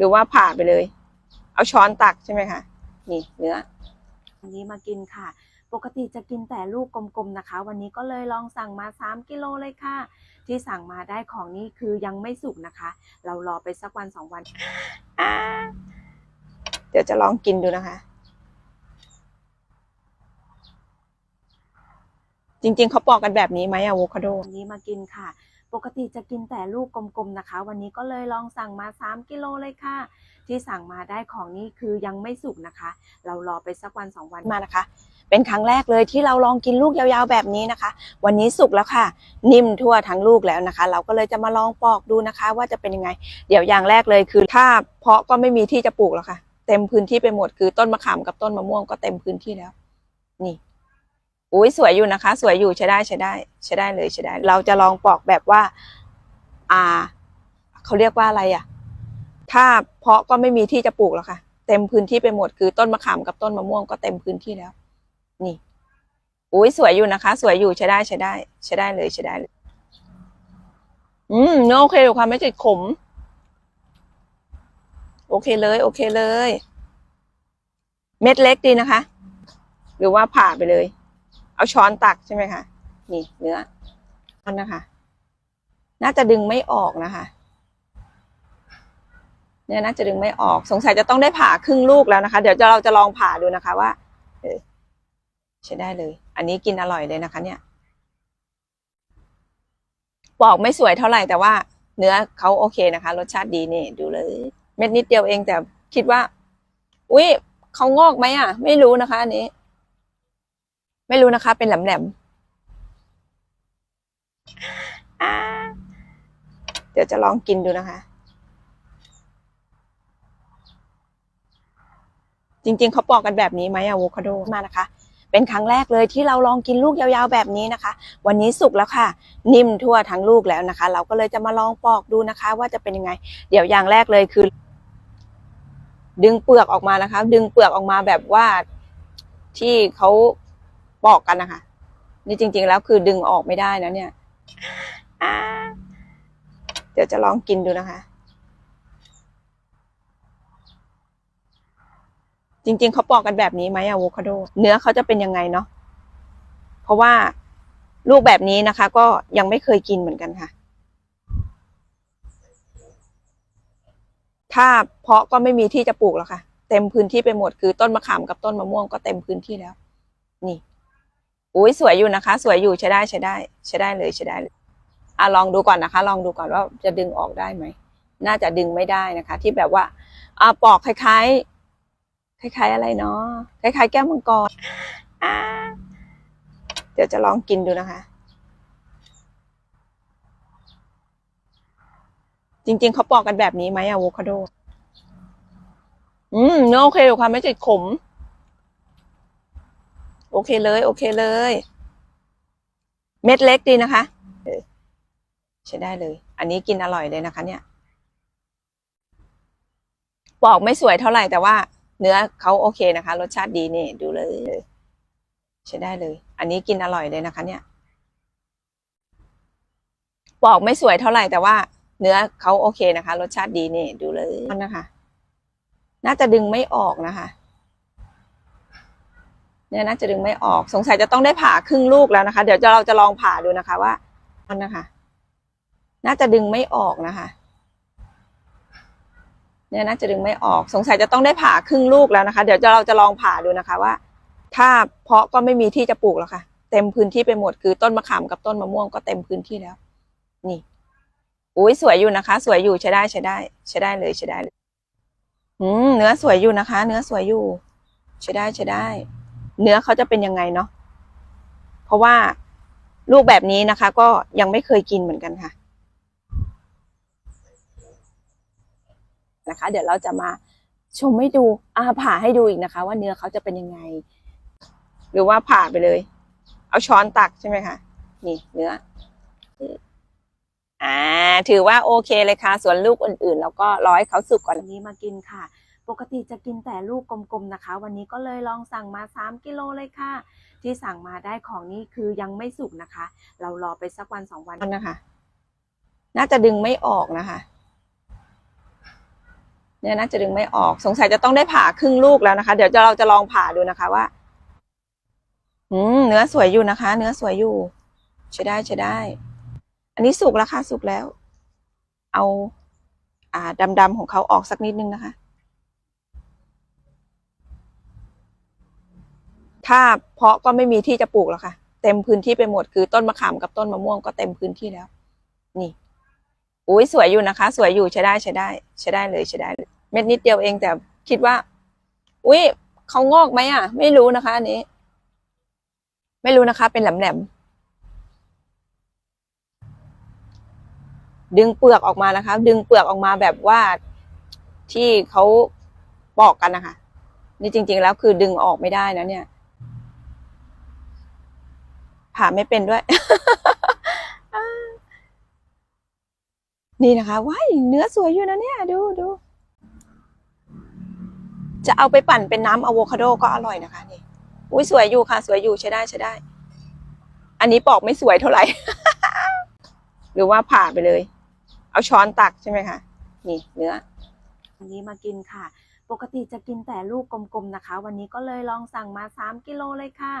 หรือว่าผ่าไปเลย เอาช้อนตักใช่ไหมคะนี่เนื้อวันนี้มากินค่ะ ปกติจะกินแต่ลูกกลมๆนะคะ วันนี้ก็เลยลองสั่งมา 3 กิโลเลยค่ะ ที่สั่งมาได้ของนี้คือยังไม่สุกนะคะ เรารอไปสักวันสองวันอ่าเดี๋ยวจะลองกินดูนะคะ จริงๆเขาปอกกันแบบนี้ไหมอะโวคาโดวันนี้มากินค่ะ ปกติจะกินแต่ลูกกลมๆนะคะ วันนี้ก็เลยลองสั่งมา 3 กิโลเลยค่ะ ที่สั่งมาได้ของนี้คือยังไม่สุกนะคะ เรารอไปสักวันสองวันมานะคะ เป็นครั้งแรกเลยที่เราลองกินลูกยาวๆแบบนี้นะคะ วันนี้สุกแล้วค่ะ นิ่มทั่วทั้งลูกแล้วนะคะ เราก็เลยจะมาลองปอกดูนะคะ ว่าจะเป็นยังไง เดี๋ยวอย่างแรกเลยคือถ้าเพาะก็ไม่มีที่จะปลูกแล้วค่ะ เต็มพื้นที่ไปหมดคือต้นมะขามกับต้นมะม่วงก็เต็มพื้นที่แล้ว นี่ อุ้ยสวยอยู่นะคะ สวยอยู่ใช้ได้ใช้ได้ใช้ได้เลยใช้ได้ เราจะลองปอกแบบว่า อ่าเขาเรียกว่าอะไรอะ ถ้าเพาะก็ไม่มีที่จะปลูกแล้วค่ะ เต็มพื้นที่ไปหมดคือต้นมะขามกับต้นมะม่วงก็เต็มพื้นที่แล้ว นี่อุ้ยสวยอยู่นะคะ สวยอยู่ใช้ได้ใช้ได้ ใช้ได้เลยใช้ได้เลย อืมเนื้อโอเคอยู่ค่ะไม่ติดขม โอเคเลย โอเคเลย เม็ดเล็กดีนะคะ หรือว่าผ่าไปเลย เอาช้อนตักใช่ไหมคะ นี่เนื้อนั่นนะคะ น่าจะดึงไม่ออกนะคะ เนี่ยน่าจะดึงไม่ออก สงสัยจะต้องได้ผ่าครึ่งลูกแล้วนะคะ เดี๋ยวเราจะลองผ่าดูนะคะว่าเออใช้ได้เลย อันนี้กินอร่อยเลยนะคะ เนี่ย ปอกไม่สวยเท่าไหร่แต่ว่าเนื้อเขาโอเคนะคะ รสชาติดีนี่ ดูเลย เม็ดนิดเดียวเองแต่คิดว่า อุ้ยเขางอกไหมอะ ไม่รู้นะคะอันนี้ ไม่รู้นะคะ เป็นแหลมๆอ่าเดี๋ยวจะลองกินดูนะคะ จริงๆเขาปอกกันแบบนี้ไหมอะโวคาโดมานะคะ เป็นครั้งแรกเลยที่เราลองกินลูกยาวๆแบบนี้นะคะ วันนี้สุกแล้วค่ะ นิ่มทั่วทั้งลูกแล้วนะคะ เราก็เลยจะมาลองปอกดูนะคะ ว่าจะเป็นยังไง เดี๋ยวอย่างแรกเลยคือ ดึงเปลือกออกมานะคะ ดึงเปลือกออกมาแบบว่าที่เขา ปอกกันนะคะ นี่จริง ๆ แล้วคือดึงออกไม่ได้นะเนี่ยเดี๋ยวจะลองกินดูนะคะ จริง ๆเขาปอกกันแบบนี้ไหมอะโวคาโด เนื้อเขาจะเป็นยังไงเนาะเพราะว่าลูกแบบนี้นะคะ ก็ยังไม่เคยกินเหมือนกันค่ะ ถ้าเพาะก็ไม่มีที่จะปลูกแล้วค่ะ เต็มพื้นที่ไปหมดคือต้นมะขามกับต้นมะม่วงก็เต็มพื้นที่แล้ว นี่ อุ้ยสวยอยู่นะคะ สวยอยู่ใช้ได้ใช้ได้ ใช้ได้เลยใช้ได้เลยอะลองดูก่อนนะคะ ลองดูก่อนว่าจะดึงออกได้ไหมน่าจะดึงไม่ได้นะคะ ที่แบบว่าอ่าปอกคล้ายๆ คล้าย ๆ อะไรเนาะคล้าย ๆ แก้วมังกรอ่าเดี๋ยวจะลองกินดูนะคะ จริง ๆเขาปอกกันแบบนี้ไหมอะโวคาโด อืมเนื้อโอเคอยู่ค่ะไม่ติดขม โอเคเลย โอเคเลย เม็ดเล็กดีนะคะใช้ได้เลย อันนี้กินอร่อยเลยนะคะ เนี่ยปอกไม่สวยเท่าไหร่แต่ว่า เนื้อเขาโอเคนะคะ รสชาติดีนี่ดูเลยใช้ได้เลย อันนี้กินอร่อยเลยนะคะ เนี่ยปอกไม่สวยเท่าไหร่แต่ว่า เนื้อเขาโอเคนะคะ รสชาติดีนี่ดูเลยนะคะ น่าจะดึงไม่ออกนะคะ เนี่ยน่าจะดึงไม่ออกสงสัยจะต้องได้ผ่าครึ่งลูกแล้วนะคะ เดี๋ยวเราจะลองผ่าดูนะคะว่ามันนะคะ น่าจะดึงไม่ออกนะคะ เนี่ยน่าจะดึงไม่ออก สงสัยจะต้องได้ผ่าครึ่งลูกแล้วนะคะ เดี๋ยวเราจะลองผ่าดูนะคะว่า ถ้าเพาะก็ไม่มีที่จะปลูกแล้วค่ะ เต็มพื้นที่ไปหมดคือต้นมะขามกับต้นมะม่วงก็เต็มพื้นที่แล้ว นี่อุ้ยสวยอยู่นะคะ สวยอยู่ใช้ได้ใช้ได้ ใช้ได้เลยใช้ได้เลยอืมเนื้อสวยอยู่นะคะ เนื้อสวยอยู่ ใช้ได้ใช้ได้ เนื้อเขาจะเป็นยังไงเนาะเพราะว่าลูกแบบนี้นะคะ ก็ยังไม่เคยกินเหมือนกันค่ะนะคะ เดี๋ยวเราจะมาชมให้ดูอาผ่าให้ดูอีกนะคะ ว่าเนื้อเขาจะเป็นยังไง หรือว่าผ่าไปเลย เอาช้อนตักใช่ไหมคะนี่เนื้ออ่าถือว่าโอเคเลยค่ะ ส่วนลูกอื่นๆ แล้วก็รอให้เขาสุกก่อนนี้มากินค่ะ ปกติจะกินแต่ลูกกลมๆนะคะ วันนี้ก็เลยลองสั่งมา 3 กิโลเลยค่ะ ที่สั่งมาได้ของนี้คือยังไม่สุกนะคะ เรารอไปสักวันสองวันนะคะ น่าจะดึงไม่ออกนะคะ เนี่ยน่าจะดึงไม่ออก สงสัยจะต้องได้ผ่าครึ่งลูกแล้วนะคะ เดี๋ยวเราจะลองผ่าดูนะคะว่า อืมเนื้อสวยอยู่นะคะ เนื้อสวยอยู่ใช้ได้ใช้ได้ อันนี้สุกแล้วค่ะสุกแล้ว เอา อ่าดำๆของเขาออกสักนิดนึงนะคะ ถ้าเพาะก็ไม่มีที่จะปลูกแล้วค่ะ เต็มพื้นที่ไปหมดคือต้นมะขามกับต้นมะม่วงก็เต็มพื้นที่แล้ว นี่อุ้ยสวยอยู่นะคะ สวยอยู่ใช้ได้ใช้ได้ ใช้ได้เลยใช้ได้เลยเม็ดนิดเดียวเองแต่คิดว่า อุ้ยเขางอกไหมอะ ไม่รู้นะคะอันนี้ ไม่รู้นะคะ เป็นแหลมๆดึงเปลือกออกมานะคะ ดึงเปลือกออกมาแบบว่าที่เขาปอกกันนะคะ นี่จริง ๆ แล้วคือดึงออกไม่ได้นะเนี่ย ผ่าไม่เป็นด้วย นี่นะคะ ว้ายเนื้อสวยอยู่นะเนี่ย ดูดู จะเอาไปปั่นเป็นน้ำอะโวคาโดก็อร่อยนะคะนี่อุ้ยสวยอยู่ค่ะ สวยอยู่ใช้ได้ใช้ได้ อันนี้ปอกไม่สวยเท่าไหร่ หรือว่าผ่าไปเลย เอาช้อนตักใช่ไหมคะ นี่เนื้อวันนี้มากินค่ะ ปกติจะกินแต่ลูกกลมๆนะคะ วันนี้ก็เลยลองสั่งมา 3 กิโลเลยค่ะ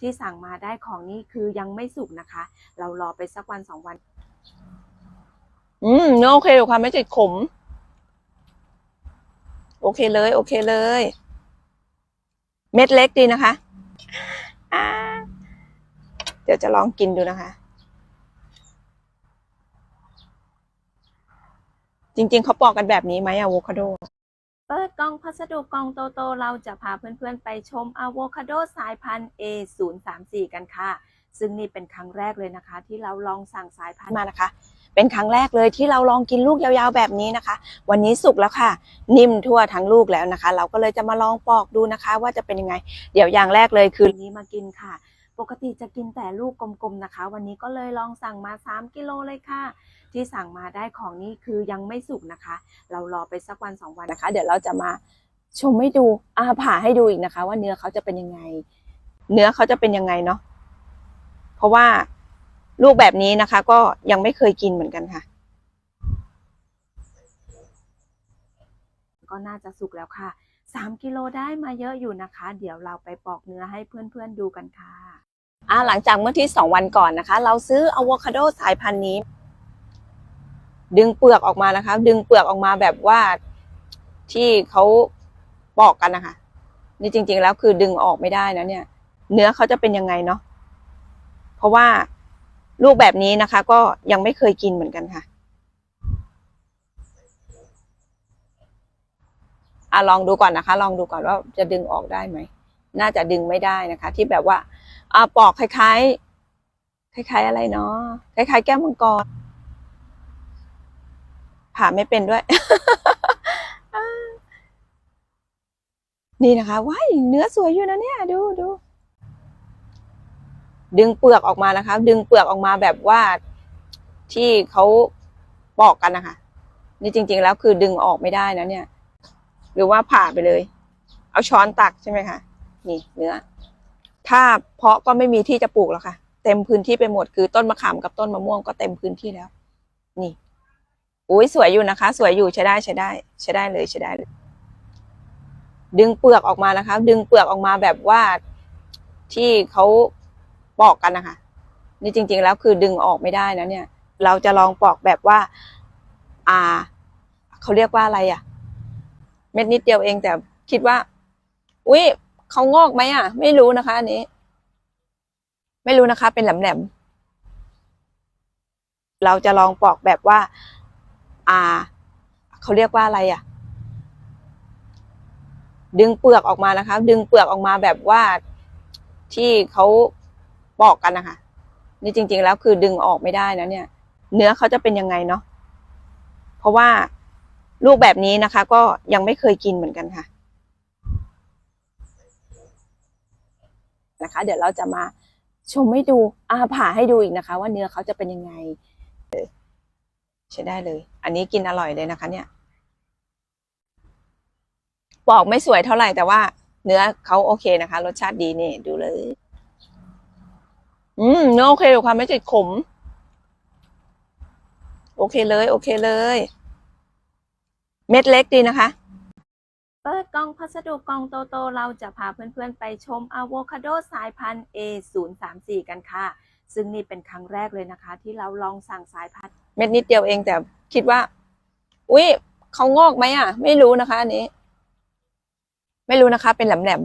ที่สั่งมาได้ของนี่คือยังไม่สุกนะคะ เรารอไปสักวันสองวัน อืมเนื้อโอเคอยู่ค่ะไม่ติดขม โอเคเลย โอเคเลย เม็ดเล็กดีนะคะเดี๋ยวจะลองกินดูนะคะ จริง ๆเขาปอกกันแบบนี้ไหมอะโวคาโด เปิดกล่องพัสดุกล่องโตๆเราจะพาเพื่อนๆไปชมอะโวคาโดสายพันธุ์ A034 กันค่ะ ซึ่งนี่เป็นครั้งแรกเลยนะคะ ที่เราลองสั่งสายพันธุ์มานะคะ เป็นครั้งแรกเลยที่เราลองกินลูกยาวๆแบบนี้นะคะ วันนี้สุกแล้วค่ะ นิ่มทั่วทั้งลูกแล้วนะคะ เราก็เลยจะมาลองปอกดูนะคะ ว่าจะเป็นยังไง เดี๋ยวอย่างแรกเลยคือวันนี้มากินค่ะ ปกติจะกินแต่ลูกกลมๆนะคะ วันนี้ก็เลยลองสั่งมา 3 กิโลเลยค่ะ ที่สั่งมาได้ของนี่คือยังไม่สุกนะคะ เรารอไปสักวันสองวันนะคะ เดี๋ยวเราจะมาชมให้ดูอาผ่าให้ดูอีกนะคะ ว่าเนื้อเขาจะเป็นยังไง เนื้อเขาจะเป็นยังไงเนาะเพราะว่าลูกแบบนี้นะคะ ก็ยังไม่เคยกินเหมือนกันค่ะ ก็น่าจะสุกแล้วค่ะ3กิโลได้มาเยอะอยู่นะคะ เดี๋ยวเราไปปอกเนื้อให้เพื่อนๆดูกันค่ะ อ่าหลังจากเมื่อที่สองวันก่อนนะคะ เราซื้ออะโวคาโดสายพันธุ์นี้ ดึงเปลือกออกมานะคะ ดึงเปลือกออกมาแบบว่าที่เขาปอกกันนะคะ นี่จริง ๆ แล้วคือดึงออกไม่ได้นะเนี่ย เนื้อเขาจะเป็นยังไงเนาะเพราะว่าลูกแบบนี้นะคะ ก็ยังไม่เคยกินเหมือนกันค่ะอะลองดูก่อนนะคะ ลองดูก่อนว่าจะดึงออกได้ไหม น่าจะดึงไม่ได้นะคะ ที่แบบว่าอาปอกคล้ายๆ คล้าย ๆ อะไรเนาะคล้าย ๆ แก้วมังกรผ่าไม่เป็นด้วย นี่นะคะว้ายเนื้อสวยอยู่นะเนี่ย ดูดูดึงเปลือกออกมานะคะ ดึงเปลือกออกมาแบบว่าที่เขาปอกกันนะคะ นี่จริง ๆ แล้วคือดึงออกไม่ได้นะเนี่ย หรือว่าผ่าไปเลย เอาช้อนตักใช่ไหมคะ นี่เนื้อ ถ้าเพาะก็ไม่มีที่จะปลูกแล้วค่ะ เต็มพื้นที่ไปหมดคือต้นมะขามกับต้นมะม่วงก็เต็มพื้นที่แล้ว นี่อุ้ยสวยอยู่นะคะ สวยอยู่ใช้ได้ใช้ได้ ใช้ได้เลยใช้ได้เลย ดึงเปลือกออกมานะคะ ดึงเปลือกออกมาแบบว่าที่เขาปอกกันนะคะ นี่จริง ๆ แล้วคือดึงออกไม่ได้นะเนี่ย เราจะลองปอกแบบว่า อ่าเขาเรียกว่าอะไรอะ่ะ เม็ดนิดเดียวเองแต่คิดว่า อุ้ย เขางอกไหมอะ ไม่รู้นะคะ อันนี้ ไม่รู้นะคะ เป็นแหลมๆเราจะลองปอกแบบว่า อ่าเขาเรียกว่าอะไรอะ ดึงเปลือกออกมานะคะ ดึงเปลือกออกมาแบบว่าที่เขาปอกกันนะคะนี่จริง ๆ แล้วคือดึงออกไม่ได้นะเนี่ย เนื้อเขาจะเป็นยังไงเนาะเพราะว่าลูกแบบนี้นะคะ ก็ยังไม่เคยกินเหมือนกันค่ะ นะคะ เดี๋ยวเราจะมาชมให้ดูอาผ่าให้ดูอีกนะคะ ว่าเนื้อเขาจะเป็นยังไงใช้ได้เลย อันนี้กินอร่อยเลยนะคะ เนี่ยปอกไม่สวยเท่าไหร่แต่ว่าเนื้อเขาโอเคนะคะ รสชาติดีนี่ดูเลย อืมเนื้อโอเคอยู่ค่ะไม่ติดขม โอเคเลย โอเคเลย เม็ดเล็กดีนะคะ เปิดกล่องพัสดุกล่องโตๆเราจะพาเพื่อนๆไปชมอะโวคาโดสายพันธุ์ A034 กันค่ะ ซึ่งนี่เป็นครั้งแรกเลยนะคะ ที่เราลองสั่งสายพันธุ์ เม็ดนิดเดียวเองแต่คิดว่า อุ้ยเขางอกไหมอะ ไม่รู้นะคะอันนี้ ไม่รู้นะคะ เป็นแหลม